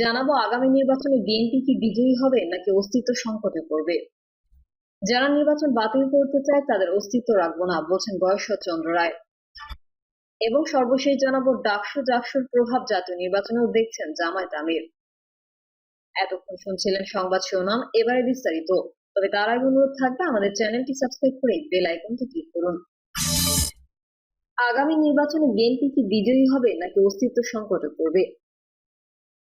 জানাব আগামী নির্বাচনে বিএনপি কি বিজয়ী হবে নাকি অস্তিত্ব সংকটে পড়বে? যারা নির্বাচন বাতিল করতে চায় তাদের অস্তিত্ব রাখব না, বলছেন গয়েশ্বর চন্দ্র রায়। এবং সর্বশেষ জানাব ডাকসু জাকসুর প্রভাব জাতীয় নির্বাচনেও দেখছেন জামায়াত আমির। এতক্ষণ শুনছিলেন সংবাদ শিরোনাম, এবারে বিস্তারিত। তবে তার আগে অনুরোধ থাকবে আমাদের চ্যানেলটি সাবস্ক্রাইব করে বেল আইকনটি ক্লিক করুন। আগামী নির্বাচনে বিএনপি কি বিজয়ী হবে নাকি অস্তিত্ব সংকটে পড়বে?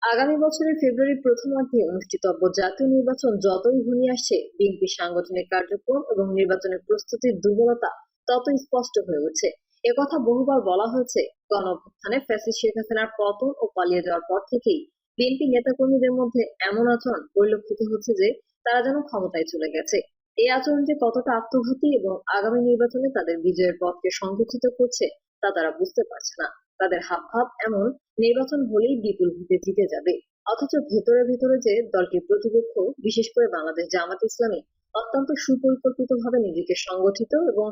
আগামী বছরের ফেব্রুয়ারি প্রথমার্ধে অনুষ্ঠিতব্য জাতীয় নির্বাচন যতই ঘনিয়ে আসছে, বিএনপি সাংগঠনিক কার্যক্রম এবং নির্বাচনের প্রস্তুতির দুর্বলতা ততই স্পষ্ট হয়ে উঠছে। একথা বহুবার বলা হয়েছে গণ অভ্যুত্থানে ফ্যাসিস্ট শেখ হাসিনার পতন ও পালিয়ে যাওয়ার পর থেকেই বিএনপি নেতাকর্মীদের মধ্যে এমন আচরণ পরিলক্ষিত হচ্ছে যে তারা যেন ক্ষমতায় চলে গেছে। এই আচরণ যে কতটা আত্মঘাতী এবং আগামী নির্বাচনে তাদের বিজয়ের পথকে সংকুচিত করছে তা তারা বুঝতে পারছে না। তাদের হাবভাব এমন নির্বাচন হলেই বিপুল ভোটে জিতে যাবে। অথচ ভেতরে ভেতরে যে দলটির প্রতিপক্ষ, বিশেষ করে বাংলাদেশ জামাত ইসলামী, অত্যন্ত সুপরিকল্পিতভাবে নিজেকে সংগঠিত এবং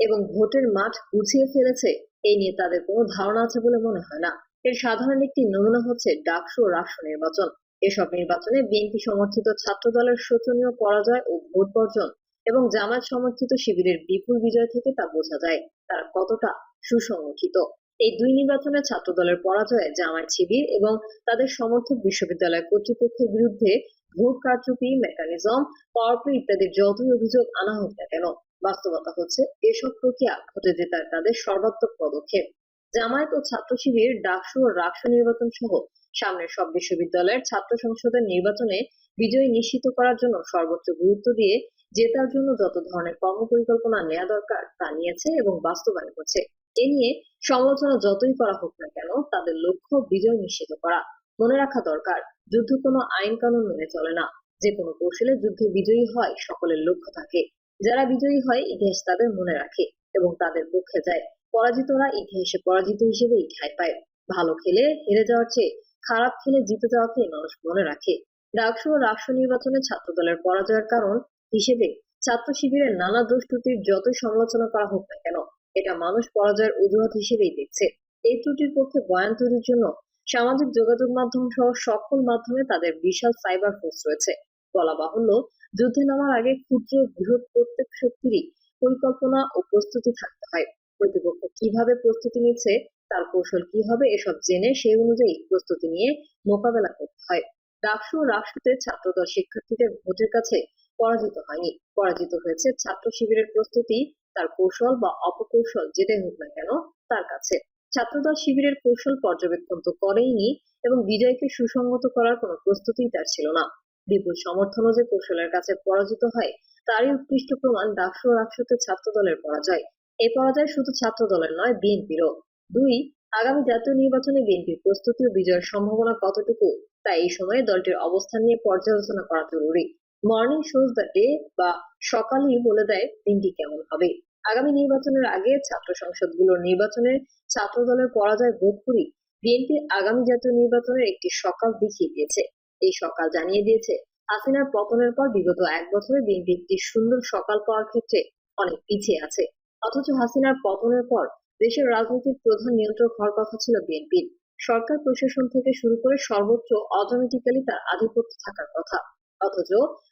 এবং ভোটের মাঠ গুছিয়ে ফেলেছে, এই নিয়ে তাদের কোনো ধারণা আছে বলে মনে হয় না। এর সাধারণ একটি নমুনা হচ্ছে ডাকসু ও রাষ্ট্র নির্বাচন। এসব নির্বাচনে বিএনপি সমর্থিত ছাত্র দলের শোচনীয় পরাজয় ও ভোট বর্জন এবং জামায়াত সমর্থিত শিবিরের বিপুল বিজয় থেকে তা বোঝা যায়, তারা কতটা সুসংগঠিত। এই দুই নির্বাচনে ছাত্র দলের পরাজয়ে জামায়াত শিবির এবং তাদের সমর্থক বিশ্ববিদ্যালয় কর্তৃপক্ষের বিরুদ্ধে ভোট কারচুপি, মেকানিজম, পাওয়ার প্লে ইত্যাদির যতই অভিযোগ আনা হোক না কেন, বাস্তবতা হচ্ছে এসব প্রক্রিয়া ঘটে জেতার তাদের সর্বাত্মক পদক্ষেপ। জামায়াত ও ছাত্র শিবির, ডাকসু ও রাকসু নির্বাচন সহ সামনের সব বিশ্ববিদ্যালয়ের ছাত্র সংসদের নির্বাচনে বিজয় নিশ্চিত করার জন্য সর্বোচ্চ গুরুত্ব দিয়ে জেতার জন্য যত ধরনের কর্মপরিকল্পনা নেওয়া দরকার তা নিয়েছে এবং বাস্তবায়ন করছে। এ নিয়ে সমালোচনা যতই করা হোক না কেন, তাদের লক্ষ্য বিজয় নিশ্চিত করা মনে রাখা দরকার। যুদ্ধ কোনো আইন কানুন মেনে চলে না। যে কোনো কৌশলে যুদ্ধে বিজয়ী হয়, সকলের লক্ষ্য থাকে। যারা বিজয়ী হয়, ইতিহাস তাদের মনে রাখে এবং তাদের পক্ষে যায়। পরাজিতরা ইতিহাসে পরাজিত হিসেবেই ঠাঁই পায়। ভালো খেলে হেরে যাওয়ার চেয়ে খারাপ খেলে জিতে যাওয়াকে মানুষ মনে রাখে। ডাকসু ও রাষ্ট্র নির্বাচনে ছাত্র দলের পরাজয়ের কারণ হিসেবে ছাত্র শিবিরের নানা দোষ ত্রুটির যতই সমালোচনা করা হোক না কেন এটা মানুষ পরাজয়ের অজুহাত হিসেবেই দেখছে। এই ত্রুটির পক্ষে বয়ান তৈরির জন্য সামাজিক যোগাযোগ মাধ্যম সহ সকল মাধ্যমে তাদের বিশাল সাইবার ফোর্স রয়েছে। বলা বাহুল্য, যুদ্ধে নামার আগে ক্ষুদ্র, বৃহৎ প্রত্যেক শক্তিরই পরিকল্পনা ও প্রস্তুতি থাকতে হয়। প্রতিপক্ষ কীভাবে প্রস্তুতি নিচ্ছে, তার কৌশল কি হবে, এসব জেনে সেই অনুযায়ী প্রস্তুতি নিয়ে মোকাবেলা করতে হয়। ও রাষ্ট্রতে ছাত্রদল শিক্ষার্থীদের ভোটের কাছে পরাজিত হয়নি। পরাজিত হয়েছে ছাত্র শিবিরের প্রস্তুতি তার কৌশল বা অপকৌশল যেটাই হোক না কেন তার কাছে। ছাত্রদল শিবিরের কৌশল পর্যবেক্ষণ তো করেইনি এবং বিজয়কে সুসংগত করার কোনো প্রস্তুতিই তার ছিল না। বিপুল সমর্থনও যে কৌশলের কাছে পরাজিত হয়, তারই উৎকৃষ্ট প্রমাণ ডাকসু রাষ্ট্রতে ছাত্র দলের পরাজয়। এই পরাজয় শুধু ছাত্র দলের নয়, বিএনপিরও। দুই, আগামী জাতীয় নির্বাচনে বিএনপির প্রস্তুতি ও বিজয়ের সম্ভাবনা কতটুকু, তা এই সময়ে দলটির অবস্থান নিয়ে পর্যালোচনা করা জরুরি। মর্নিং শোজ দ্য ডে বা সকালেই বলে দেয় দিনটি কেমন হবে। আগামী নির্বাচনের আগে ছাত্র সংসদগুলোর নির্বাচনে ছাত্র দলের পরাজয় বোধ করি বিএনপি আগামী জাতীয় নির্বাচনের একটি সকাল দেখিয়ে দিয়েছে। এই সকাল জানিয়ে দিয়েছে হাসিনার পতনের পর বিগত এক বছরে বিএনপি একটি সুন্দর সকাল পাওয়ার ক্ষেত্রে অনেক পিছিয়ে আছে। অথচ হাসিনার পতনের পর দেশের রাজনীতির প্রধান নিয়ন্ত্রক হওয়ার কথা ছিল বিএনপির। সরকার প্রশাসন থেকে শুরু করে সর্বোচ্চ অটোমেটিক্যালি তার আধিপত্য থাকার কথা। অথচ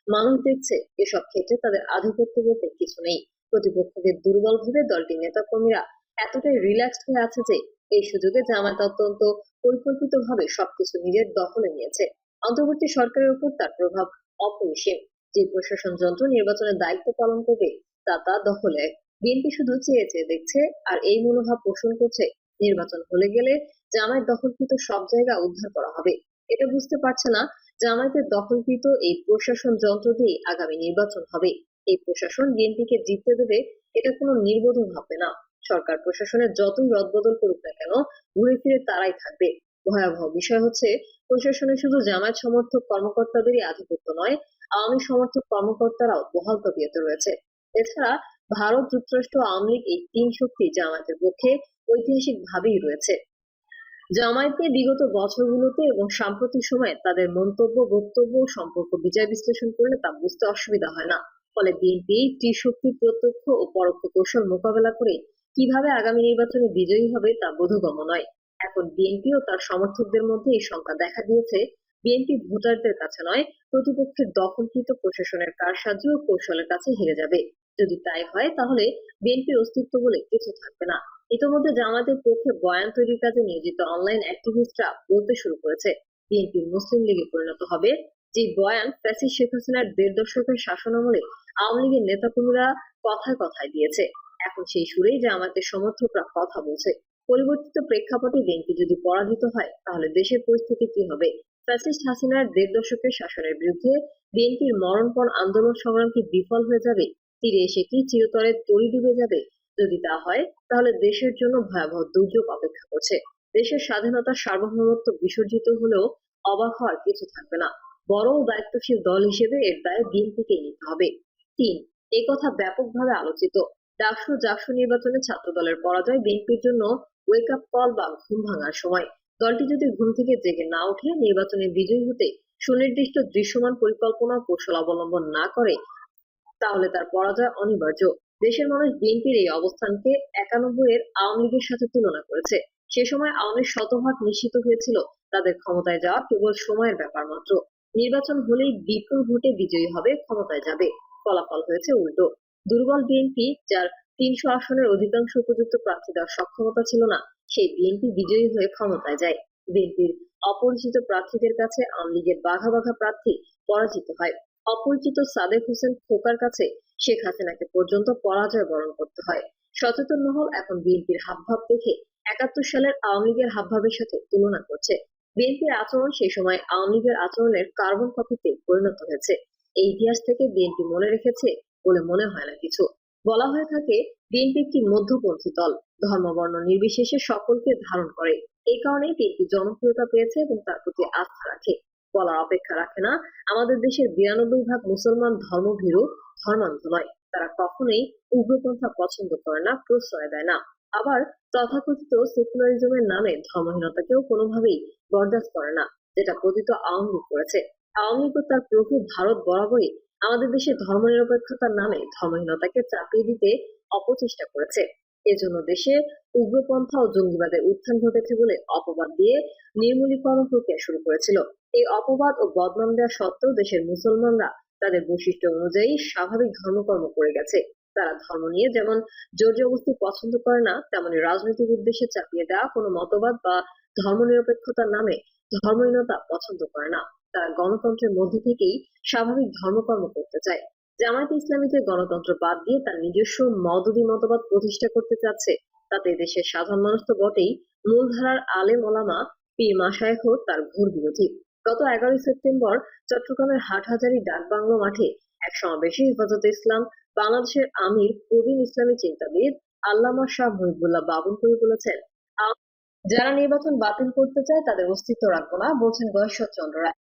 মানুষ দেখছে এসব ক্ষেত্রে তাদের আধিপত্য বলতে কিছু নেই। প্রতিপক্ষকে দুর্বল ভেবে দলটির নেতাকর্মীরা এতটাই রিল্যাক্সড হয়ে আছে যে, এই সুযোগে জামায়াত অত্যন্ত পরিকল্পিতভাবে সবকিছু নিজের দখলে নিয়েছে। অন্তর্বর্তী সরকারের উপর তার প্রভাব অপরিসীম। যে প্রশাসন যন্ত্র নির্বাচনের দায়িত্ব পালন করবে, তা তার দখলে বিএনপি শুধু চেয়ে চেয়ে দেখছে আর এই মনোভাব পোষণ করছে। নির্বাচন হলে গেলে জামায়াত দখলকৃত সব জায়গা উদ্ধার করা হবে। এটা বুঝতে পারছে না জামায়াতের দখলকৃত এই প্রশাসন যন্ত্র দিয়ে আগামী নির্বাচন হবে। এই প্রশাসন বিএনপিকে জিততে দেবে, এটা কোনো নির্বোধন হবে না। সরকার প্রশাসনের যতই রদবদল করুক না কেন, ঘুরে ফিরে তারাই থাকবে। ভয়াবহ বিষয় হচ্ছে প্রশাসনে শুধু জামায়াত সমর্থক কর্মকর্তাদেরই আধিপত্য নয়, আওয়ামী সমর্থক কর্মকর্তারাও বহাল তবিয়তে রয়েছে। এছাড়া ভারত যুক্তরাষ্ট্র আওয়ামী লীগ এই তিন শক্তি জামায়াতের পক্ষে ঐতিহাসিক ভাবেই রয়েছে। জামায়াতে বিগত বছরগুলোতে এবং সাম্প্রতিক সময়ে তাদের মন্তব্য, বক্তব্য, সম্পর্ক বিচার বিশ্লেষণ করলে তা বুঝতে অসুবিধা হয় না। ফলে বিএনপি ত্রিশক্তির প্রত্যক্ষ ও পরোক্ষ কৌশল মোকাবেলা করে কীভাবে আগামী নির্বাচনে বিজয়ী হবে তা বোধগম্য নয়। এখন বিএনপি ও তার সমর্থকদের মধ্যে এই শঙ্কা দেখা দিয়েছে। বিএনপি ভোটারদের কাছে নয়, প্রতিপক্ষের দখলকৃত প্রশাসনের কারসাজি ও কৌশলের কাছে হেরে যাবে। যদি তাই হয়, তাহলে বিএনপির অস্তিত্ব বলে কিছু থাকবে না। ইতোমধ্যে জামাতের পক্ষে বয়ান তৈরির কাজে নিয়োজিত অনলাইন অ্যাক্টিভিস্টরা বলতে শুরু করেছে, বিএনপি মুসলিম লীগে পরিণত হবে। যে বয়ান ফ্যাসিস্ট শেখ হাসিনার দেড় দশকের শাসনামলে আওয়ামী লীগের নেতাকর্মীরা কথায় কথায় দিয়েছে। এখন সেই সুরেই জামাতের সমর্থকরা কথা বলছে। পরিবর্তিত প্রেক্ষাপটে বিএনপি যদি পরাজিত হয়, তাহলে দেশের পরিস্থিতি কি হবে? ফ্যাসিস্ট হাসিনার দেড় দশকের শাসনের বিরুদ্ধে বিএনপির মরণপণ আন্দোলন সংগ্রাম কি বিফল হয়ে যাবে? তীরে এসে কি চিরতরে তরি ডুবে যাবে? যদি তা হয়, তাহলে দেশের জন্য ভয়াবহ দুর্যোগ অপেক্ষা করছে। দেশের স্বাধীনতা সার্বভৌমত্ব বিসর্জিত হলেও অবাক হওয়ার কিছু থাকবে না। বড় দায়িত্বশীল দল হিসেবে এর দায় বিএনপিকে নিতে হবে। তিন কথা ব্যাপকভাবে আলোচিত। ডাকসু জাকসু নির্বাচনে ছাত্র দলের পরাজয় বিএনপির জন্য ওয়েক আপ কল বা ঘুম ভাঙার সময়। দলটি যদি ঘুম থেকে জেগে না উঠে নির্বাচনে বিজয়ী হতে সুনির্দিষ্ট দৃশ্যমান পরিকল্পনা কৌশল অবলম্বন না করে, তাহলে তার পরাজয় অনিবার্য। দেশের মানুষ বিএনপির এই অবস্থানকে একানব্বই এর আওয়ামী লীগের সাথে তুলনা করেছে। সে সময় আওয়ামী শতভাগ নিশ্চিত হয়েছিল তাদের ক্ষমতায় যাওয়া কেবল সময়ের ব্যাপার মাত্র। নির্বাচন হলেই বিপুল ভোটে বিজয়ী হবে, ক্ষমতায় যাবে। ফলাফল হয়েছে উল্টো। দুর্বল বিএনপি, যার তিনশো আসনের অধিকাংশ উপযুক্ত প্রার্থী দেওয়ার সক্ষমতা ছিল না, সেই বিএনপি বিজয়ী হয়ে ক্ষমতায় যায়। বিএনপির অপরিচিত প্রার্থীদের কাছে আওয়ামী লীগের বাঘা বাঘা প্রার্থী পরাজিত হয়। অপরিচিত সাদেক হোসেন খোকার কাছে শেখ হাসিনাকে পর্যন্ত পরাজয় বরণ করতে হয়। সচেতন মহল এখন বিএনপির হাবভাব দেখে একাত্তর সালের আওয়ামী লীগের হাবভাবের সাথে তুলনা করছে। বিএনপির আচরণ সেই সময় আওয়ামী লীগের আচরণের কার্বন কপিতে পরিণত হয়েছে। এই ইতিহাস থেকে বিএনপি মনে রেখেছে বলে মনে হয় না কিছু। বলা হয়ে থাকে, বিএনপি একটি মধ্যপন্থী দল। ধর্মবর্ণ নির্বিশেষে সকলকে ধারণ করে। এই কারণেই বিএনপি জনপ্রিয়তা পেয়েছে এবং তার প্রতি আস্থা রাখে। বলার অপেক্ষা রাখে না। আমাদের দেশের বিরানব্বই ভাগ মুসলমান ধর্মভীরু ধর্মান্ধ নয় তারা কখনোই উগ্রপন্থা পছন্দ করে না, প্রশ্রয় দেয় না। আবার তথাকথিত সেকুলারিজমের নামে ধর্মহীনতাকেও কোনোভাবেই বরদাস্ত করে না, যেটা পতিত আওয়ামী লীগ করেছে। আওয়ামী লীগ তার প্রভু ভারত বরাবরই আমাদের দেশে ধর্মনিরপেক্ষতার নামে ধর্মহীনতাকে চাপিয়ে দিতে অপচেষ্টা করেছে। এজন্য দেশে উগ্রপন্থা ও জঙ্গিবাদের উত্থান ঘটেছে বলে অপবাদ দিয়ে নির্মূলীকরণ প্রক্রিয়া শুরু করেছিল। এই অপবাদ ও বদনাম দেওয়া সত্ত্বেও দেশের মুসলমানরা তাদের বৈশিষ্ট্য অনুযায়ী স্বাভাবিক ধর্মকর্ম করে গেছে। তারা ধর্ম নিয়ে যেমন জোর জবস্তি পছন্দ করে না, তেমনি রাজনৈতিক উদ্দেশ্যে চাপিয়ে দেওয়া কোনো মতবাদ বা ধর্মনিরপেক্ষতার নামে ধর্মহীনতা পছন্দ করে না। তারা গণতন্ত্রের মধ্যে থেকেই স্বাভাবিক ধর্মকর্ম করতে চায়। জামায়াতে ইসলামী যে গণতন্ত্র বাদ দিয়ে তার নিজস্ব মদদি মতবাদ প্রতিষ্ঠা করতে চাচ্ছে, তাতে দেশের সাধারণ মানুষ তো বটেই। মূলধারার আলেম ওলামা পীর মাসায়েখ তার ঘোর বিরোধী। গত এগারোই সেপ্টেম্বর চট্টগ্রামের হাটহাজারি ডাকবাংলো মাঠে এক সমাবেশে হেফাজতে ইসলাম, বাংলাদেশের আমির প্রবীণ ইসলামী চিন্তাবিদ আল্লামা শাহ মহিবুল্লাহ করে বলেছেন যারা নির্বাচন বাতিল করতে চায় তাদের অস্তিত্ব রাখব না, বলছেন গয়েশ্বর চন্দ্র রায়